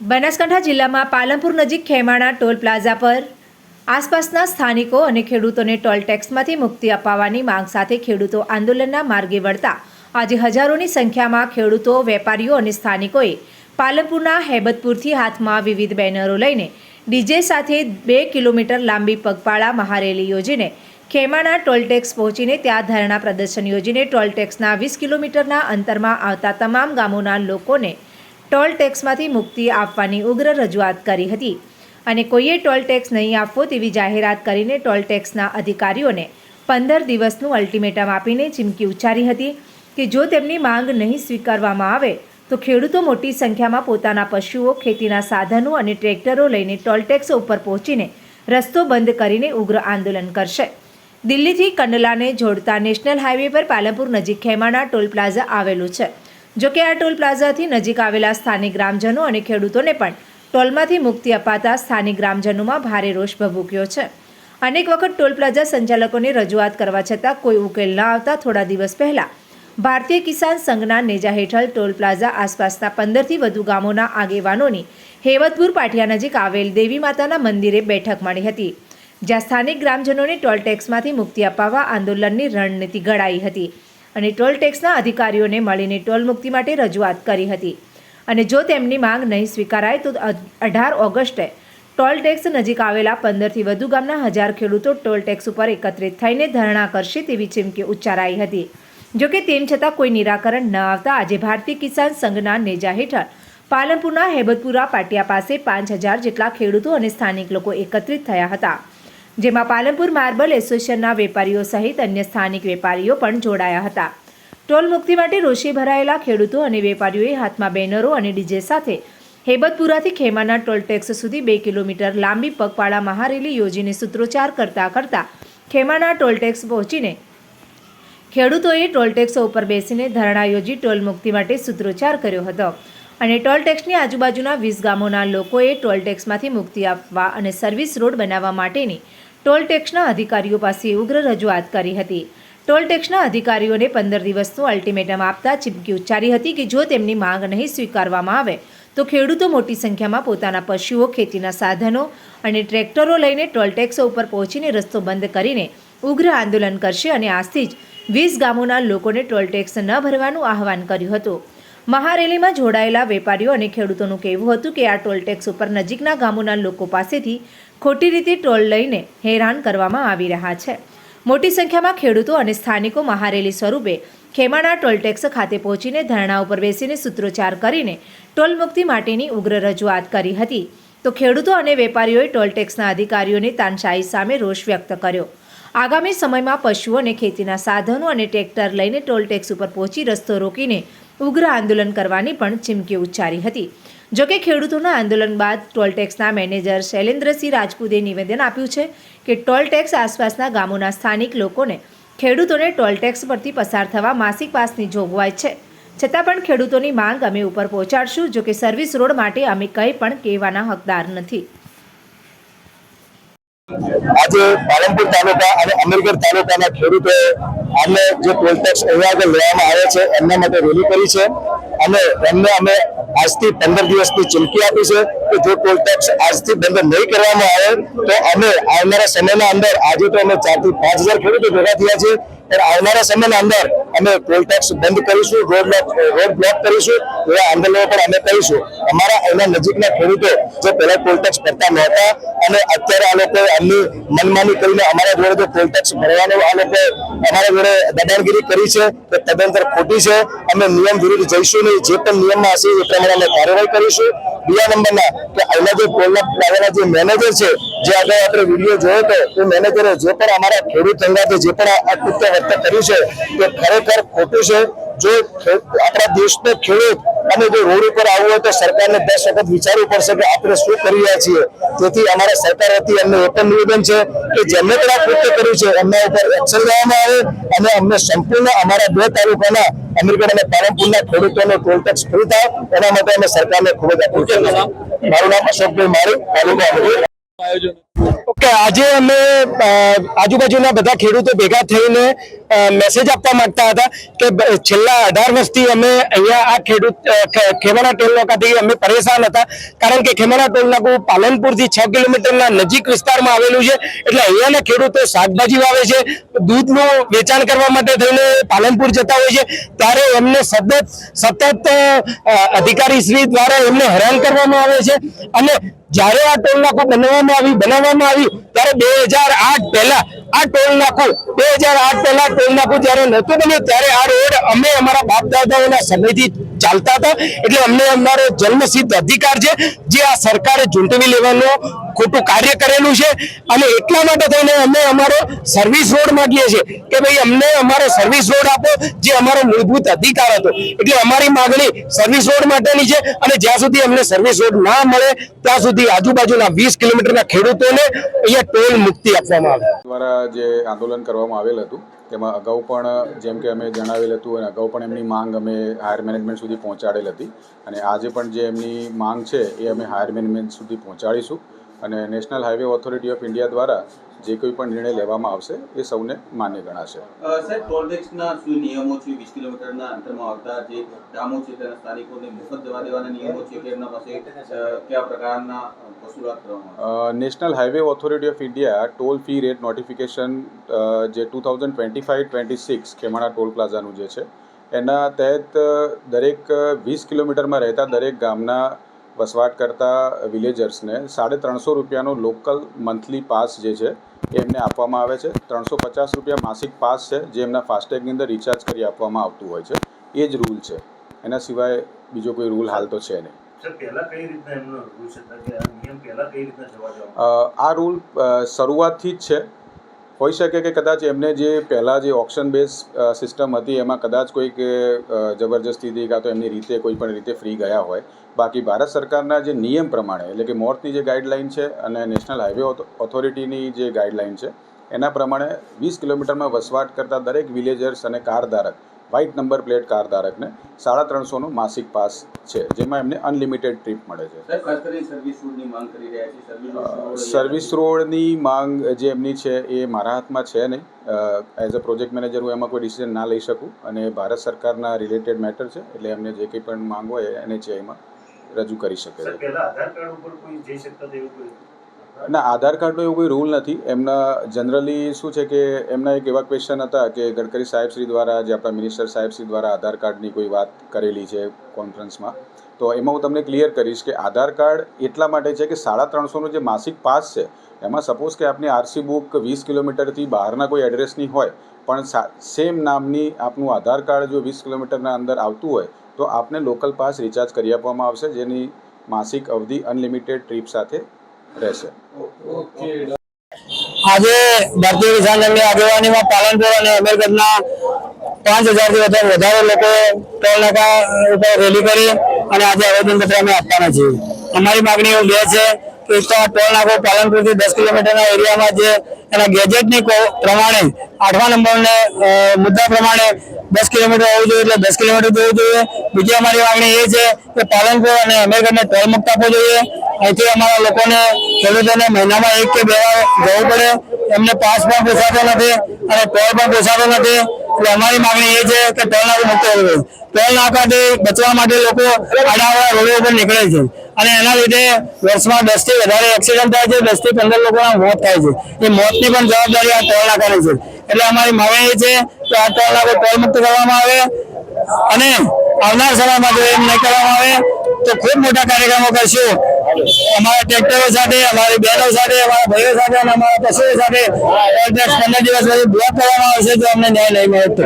બનાસકાંઠા જિલ્લામાં પાલનપુર નજીક Khemana toll plaza પર આસપાસના સ્થાનિકો અને ખેડૂતોને ટોલ ટેક્સમાંથી મુક્તિ અપાવવાની માંગ સાથે ખેડૂતો આંદોલનના માર્ગે વળતા. આજે હજારોની સંખ્યામાં ખેડૂતો, વેપારીઓ અને સ્થાનિકોએ પાલનપુરના હેબતપુરથી હાથમાં વિવિધ બેનરો લઈને ડીજે સાથે બે કિલોમીટર લાંબી પગપાળા મહારેલી યોજીને ખેમાણા ટોલટેક્સ પહોંચીને ત્યાં ધરણા પ્રદર્શન યોજીને ટોલટેક્સના વીસ કિલોમીટરના અંતરમાં આવતા તમામ ગામોના લોકોને ટોલ ટેક્સમાંથી મુક્તિ આપવાની ઉગ્ર રજૂઆત કરી હતી. અને કોઈએ ટોલ ટેક્સ નહીં આપવો તેવી જાહેરાત કરીને ટોલ ટેક્સના અધિકારીઓને પંદર દિવસનું અલ્ટિમેટમ આપીને ચીમકી ઉચ્ચારી હતી કે જો તેમની માંગ નહીં સ્વીકારવામાં આવે, તો ખેડૂતો મોટી સંખ્યામાં પોતાના પશુઓ, ખેતીના સાધનો અને ટ્રેક્ટરો લઈને ટોલ ટેક્સ ઉપર પહોંચીને રસ્તો બંધ કરીને ઉગ્ર આંદોલન કરશે. દિલ્હીથી કંડલાને જોડતા નેશનલ હાઈવે પર પાલનપુર નજીક ખેમાણા ટોલ પ્લાઝા આવેલું છે. જો કે આ ટોલ પ્લાઝાથી નજીક આવેલા સ્થાનિક ગ્રામજનો અને ખેડૂતોને પણ ટોલમાંથી મુક્તિ અપાતા સ્થાનિક ગ્રામજનોમાં ભારે રોષ ભભૂક્યો છે. અનેક વખત ટોલ પ્લાઝા સંચાલકોની રજૂઆત કરવા છતાં કોઈ ઉકેલ ન આવતા થોડા દિવસ પહેલાં ભારતીય કિસાન સંઘના નેજા હેઠળ ટોલ પ્લાઝા આસપાસના પંદરથી વધુ ગામોના આગેવાનોની હેવતપુર પાટિયા નજીક આવેલ દેવી માતાના મંદિરે બેઠક મળી હતી, જ્યાં સ્થાનિક ગ્રામજનોને ટોલ ટેક્સમાંથી મુક્તિ અપાવવા આંદોલનની રણનીતિ ઘડાઈ હતી. અને ટોલ ટેક્સના અધિકારીઓને મળીને ટોલ મુક્તિ માટે રજૂઆત કરી હતી. અને જો તેમની માંગ નહીં સ્વીકારાય, તો અઢાર ઓગસ્ટે ટોલ ટેક્સ નજીક આવેલા પંદરથી વધુ ગામના હજાર ખેડૂતો ટોલ ટેક્સ ઉપર એકત્રિત થઈને ધરણા કરશે તેવી ચીમકી ઉચ્ચારાઈ હતી. જોકે તેમ છતાં કોઈ નિરાકરણ ન આવતા આજે ભારતીય કિસાન સંઘના નેજા હેઠળ પાલનપુરના હેબતપુરા પાટિયા પાસે પાંચ હજાર જેટલા ખેડૂતો અને સ્થાનિક લોકો એકત્રિત થયા હતા. જેમાં પાલનપુર માર્બલ એસોસિએશનના વેપારીઓ સહિત અન્ય સ્થાનિક વેપારીઓ પણ જોડાયા હતા. ટોલ મુક્તિ માટે રોષે ભરાયેલા ખેડૂતો અને વેપારીઓએ હાથમાં બેનરો અને ડીજે સાથે હેબતપુરાથી ખેમાના ટોલ ટેક્સ સુધી બે કિલોમીટર લાંબી પગપાળા મહારેલી યોજીને સૂત્રોચ્ચાર કરતા કરતા ખેમાના ટોલ પહોંચીને ખેડૂતોએ ટોલ ટેક્સો ઉપર બેસીને ધરણા યોજી ટોલ મુક્તિ માટે સૂત્રોચ્ચાર કર્યો હતો. અને ટોલ ટેક્સની આજુબાજુના વીસ ગામોના લોકોએ ટોલ ટેક્સમાંથી મુક્તિ આપવા અને સર્વિસ રોડ બનાવવા માટેની ટોલ ટેક્સના અધિકારીઓ પાસે ઉગ્ર રજૂઆત કરી હતી. ટોલ ટેક્સના અધિકારીઓને પંદર દિવસનું અલ્ટિમેટમ આપતા ચીમકી ઉચ્ચારી હતી કે જો તેમની માંગ નહીં સ્વીકારવામાં આવે, તો ખેડૂતો મોટી સંખ્યામાં પોતાના પશુઓ, ખેતીના સાધનો અને ટ્રેક્ટરો લઈને ટોલ ટેક્સ ઉપર પહોંચીને રસ્તો બંધ કરીને ઉગ્ર આંદોલન કરશે અને આજથી જ વીસ ગામોના લોકોને ટોલ ટેક્સ ન ભરવાનું આહવાન કર્યું હતું. મહારેલીમાં જોડાયેલા વેપારીઓ અને ખેડૂતોનું કહેવું હતું કે આ ટોલ ટેક્સ ઉપર નજીકના ગામોના લોકો પાસેથી ખોટી રીતે ટોલ લઈને હેરાન કરવામાં આવી રહ્યા છે. મોટી સંખ્યામાં ખેડૂતો અને સ્થાનિકો મહારેલી સ્વરૂપે ખેમાણા ટોલ ટેક્સ ખાતે પહોંચીને ધરણા ઉપર બેસીને સૂત્રોચ્ચાર કરીને ટોલ મુક્તિ માટેની ઉગ્ર રજૂઆત કરી હતી. તો ખેડૂતો અને વેપારીઓએ ટોલ ટેક્સના અધિકારીઓની તાનશાહી સામે રોષ વ્યક્ત કર્યો. આગામી સમયમાં પશુઓ અને ખેતીના સાધનો અને ટ્રેક્ટર લઈને ટોલ ટેક્સ ઉપર પહોંચી રસ્તો રોકીને ઉગ્ર આંદોલન કરવાની પણ ચીમકી ઉચ્ચારી હતી. જોકે ખેડૂતોના આંદોલન બાદ ટોલ ટેક્સના મેનેજર શૈલેન્દ્રસિંહ રાજપૂતે નિવેદન આપ્યું છે કે ટોલ ટેક્સ આસપાસના ગામોના સ્થાનિક લોકોને ખેડૂતોને ટોલ ટેક્સ પરથી પસાર થવા માસિક પાસની જોગવાઈ છે. છતાં પણ ખેડૂતોની માંગ અમે ઉપર પહોંચાડશું જોકે સર્વિસ રોડ માટે અમે કંઈ પણ કહેવાના હકદાર નથી. આજે પાલનપુર તાલુકા અને અમીરગઢ તાલુકાના ખેડૂતોએ આમને જે ટોલ ટેક્સ આગળ લેવામાં આવે છે, એમના માટે રેલી કરી છે. અને એમને અમે આજથી પંદર દિવસની ચીમકી આપી છે કે જો ટોલ ટેક્સ આજથી બંધ નહીં કરવામાં આવે, તો અમે આવનારા સમયના અંદર, આજે તો અમે ચારથી પાંચ હજાર ખેડૂતો ભેગા થયા છે પણ આવનારા સમયના અંદર અમે ટોલ ટેક્સ બંધ કરીશું રોડ રોડ બ્લોક કરીશું, એવા આંદોલનો પણ અમે કરીશું. અમારા એના નજીકના ખેડૂતો જે પહેલા ટોલ ટેક્સ ભરતા નહોતા અને અત્યારે આ લોકો એમની મનમાની કરીને અમારા જોડે જે ટોલ ટેક્સ ભરવાનો આ લોકો અમારા જોડે દબાણગીરી કરી છે તે તદંતર ખોટી છે. અમે નિયમ વિરુદ્ધ જઈશું નહીં. જે પણ નિયમમાં હશે એ પ્રમાણે અમે કાર્યવાહી કરીશું. બીજા નંબરના કે અહીંના જે ટોલના પ્લાઝાના જે મેનેજર છે, જે આગળ આપણે વીડિયો જોયો હતો એ મેનેજરે જે પણ અમારા ખેડૂત સંગાતે જે પણ આ કૃત્ય વર્તન કર્યું છે તે ખરેખર ખોટું છે, જો આપણા દેશનો ખેડૂત અને જો રોડ ઉપર આવવું હોય તો સરકારને દસ વખત વિચારવું પડશે કે આપણે શું કરી રહ્યા છીએ. તેથી અમારા સરકાર વતી અમને એ પણ નિવેદન છે કે જેમને પણ આ કૃત્ય કર્યું છે, એમના ઉપર એક્શન લેવામાં આવે અને અમને સંપૂર્ણ અમારા બે તાલુકાના અમીરગઢ અને પાલનપુરના ખેડૂતોને ટોલ ટેક્સ ફ્રી થાય. એના માટે અમે સરકારને ખૂબ જ અપીલ કરીએ મારું નામ અશોકભાઈ મારી તાલુકા આયોજન. ઓકે આજે અમે આજુબાજુના બધા ખેડૂતો ભેગા થઈને મેસેજ આપવા માંગતા હતા કે છેલ્લા અઢાર વર્ષથી અમે અહીંયા આ ખેડૂત ખેમાણા ટોલ નાકાથી અમે પરેશાન હતા. કારણ કે ખેમાણા ટોલ નાકું પાલનપુરથી છ કિલોમીટરના નજીક વિસ્તારમાં આવેલું છે. એટલે અહીંયાના ખેડૂતો શાકભાજી વાવે છે, દૂધનું વેચાણ કરવા માટે થઈને પાલનપુર જતા હોય છે. ત્યારે એમને સતત સતત અધિકારીશ્રી અધિકારી શ્રી દ્વારા એમને હેરાન કરવામાં આવે છે. અને જ્યારે આ ટોલ નાકું બનાવવામાં આવી બનાવવામાં આવી ત્યારે બે હજાર આઠ પહેલા આ ટોલ નાકું. બે હજાર આઠ પહેલા ટોલ નાકું જ્યારે નહોતું બન્યું, ત્યારે આ રોડ અમે અમારા બાપ દાદાઓના સમયથી ચાલતા હતા. એટલે અમને અમારો જન્મસિદ્ધ અધિકાર છે, જે આ સરકારે ઝૂંટવી લેવાનો ખોટું કાર્ય કરેલું છે. અને એટલા માટે થઈને અમે અમારો સર્વિસ રોડ માંગીએ છીએ કે ભાઈ અમને અમારો સર્વિસ રોડ આપો, જે અમારો મૂળભૂત અધિકાર હતો. એટલે અમારી માંગણી સર્વિસ રોડ માટેની છે અને જ્યાં સુધી અમને સર્વિસ રોડ ના મળે, ત્યાં સુધી આજુબાજુના વીસ કિલોમીટરના ખેડૂતોને અહીંયા ટોલ મુક્તિ આપવામાં આવે. જે આંદોલન કરવામાં આવેલ હતું, તેમાં અગાઉ પણ, જેમ કે અમે જણાવેલ હતું, અને અગાઉ પણ એમની માંગ અમે હાયર મેનેજમેન્ટ સુધી પહોંચાડેલ હતી. અને આજે પણ જે એમની માંગ છે, એ અમે હાયર મેનેજમેન્ટ સુધી પહોંચાડીશું. અને national highway authority of India દ્વારા જે કોઈ પણ નિર્ણય લેવામાં આવશે એ સૌને માન્ય ગણાશે. સાહેબ ટોલટેક્સના શું નિયમો છે? વીસ કિલોમીટરના અંતરમાં આવતા જે ગામો છે તેના સ્થાનિકોને મફત જવા દેવાના નિયમો છે કે એમના પાસે કયા પ્રકારના વસૂલાત કરવામાં national highway authority of India toll fee rate notification જે two thousand twenty five twenty six Khemana toll પ્લાઝાનું જે છે એના તહેત દરેક વીસ કિલોમીટરમાં રહેતા દરેક ગામના વસવાટ કરતા વિલેજર્સને સાડે ત્રણસો રૂપિયાનો લોકલ મંથલી પાસ જે છે એ એમને આપવામાં આવે છે. ત્રણસો પચાસ રૂપિયા માસિક પાસ છે જે એમના ફાસ્ટેગની અંદર રિચાર્જ કરી આપવામાં આવતું હોય છે. એ જ રૂલ છે. એના સિવાય બીજો કોઈ રૂલ હાલ તો છે નહીં. આ રૂલ શરૂઆતથી જ છે. હોઈ શકે કે કદાચ એમને જે પહેલાં જે ઓપ્શન બેઝ સિસ્ટમ હતી, એમાં કદાચ કોઈક જબરજસ્તીથી કાં તો એમની રીતે કોઈ પણ રીતે ફ્રી ગયા હોય. બાકી ભારત સરકારના જે નિયમ પ્રમાણે, એટલે કે મોર્થની જે ગાઈડલાઇન છે અને નેશનલ હાઈવે ઓથોરિટીની જે ગાઈડલાઇન છે, એના પ્રમાણે વીસ કિલોમીટરમાં વસવાટ કરતા દરેક વિલેજર્સ અને કાર ધારક વ્હાઇટ નંબર પ્લેટ કાર ધારકને સાડા ત્રણસોનો માસિક પાસ છે જેમાં એમને અનલિમિટેડ ટ્રીપ મળે છે. સાહેબ ખાસ કરીને સર્વિસ રૂટની માંગ કરી રહ્યા છે. સર્વિસ રોડ સર્વિસ રોડની માંગ જે એમની છે એ મારા હાથમાં છે નહીં. એઝ અ પ્રોજેક્ટ મેનેજર હું એમાં કોઈ ડિસિઝન ના લઈ શકું અને ભારત સરકારના રિલેટેડ મેટર છે એટલે એમને જે કંઈ પણ માંગ હોય એને છે એમાં રજૂ કરી શકે છે. ના, આધાર કાર્ડનો એવું કોઈ રૂલ નથી. એમના જનરલી શું છે કે એમના એક એવા ક્વેશ્ચન હતા કે ગડકરી સાહેબ શ્રી દ્વારા જે આપણા મિનિસ્ટર સાહેબ શ્રી દ્વારા આધાર કાર્ડની કોઈ વાત કરેલી છે કોન્ફરન્સમાં તો એમાં હું તમને ક્લિયર કરીશ કે આધાર કાર્ડ એટલા માટે છે કે સાડા ત્રણસોનો જે માસિક પાસ છે, એમાં સપોઝ કે આપની આરસી બુક વીસ કિલોમીટરથી બહારના કોઈ એડ્રેસની હોય, પણ સેમ નામની આપનું આધાર કાર્ડ જો વીસ કિલોમીટરના અંદર આવતું હોય, તો આપને લોકલ પાસ રિચાર્જ કરી આપવામાં આવશે, જેની માસિક અવધિ અનલિમિટેડ ટ્રીપ સાથે રહેશે. આજે ભારતીય કિસાન સંઘની આગેવાનીમાં પાલનપુર અને અમીરગઢના પાંચ હજારથી વધારે વધારે લોકો ટોલ નાકા ઉપર રેલી કરી અને આજે આવેદનપત્ર અમે આપવાના છીએ. અમારી માગણીઓ બે છે કે ટોલ નાકો પાલનપુરથી દસ કિલોમીટરના એરિયામાં જે એના ગેજેટની પ્રમાણે આઠમા નંબરને મુદ્દા પ્રમાણે દસ કિલોમીટર હોવું જોઈએ એટલે દસ કિલોમીટર જવું જોઈએ. બીજી અમારી માગણી એ છે કે પાલનપુર અને અમેરિકાને ટોલ મુક્ત આપવો જોઈએ. અહીંથી અમારા લોકોને ખેડૂતોને મહિનામાં એક કે બે જવું પડે. એમને પાસ પણ પોસાતો નથી અને ટોલ પણ પોસાતો નથી. એટલે અમારી માંગણી એ છે કે ટોલ નાકું મુક્ત કરવો જોઈએ. ટોલ નાકાથી બચવા માટે લોકો આડાવાળા રોડો ઉપર નીકળે છે. અને એના લીધે વર્ષમાં દસથી વધારે એક્સિડન્ટ થાય છે, દસથી પંદર લોકોના મોત થાય છે. એ મોતની પણ જવાબદારી આ ટોલ નાકાની છે. એટલે અમારી માગણી એ છે કે આ ટોલ નાકો ટોલ મુક્ત કરવામાં આવે અને આવનાર સમયમાં જો એમ નહીં કરવામાં આવે તો ખૂબ મોટા કાર્યક્રમો કરશું. અમારા ટ્રેક્ટરો સાથે, અમારી બહેનો સાથે, અમારા ભાઈઓ સાથે અને અમારા પશુઓ સાથે ટેક્સ પંદર દિવસ પછી બ્લોક કરવામાં આવશે તો અમને ન્યાય નહીં મળે તો.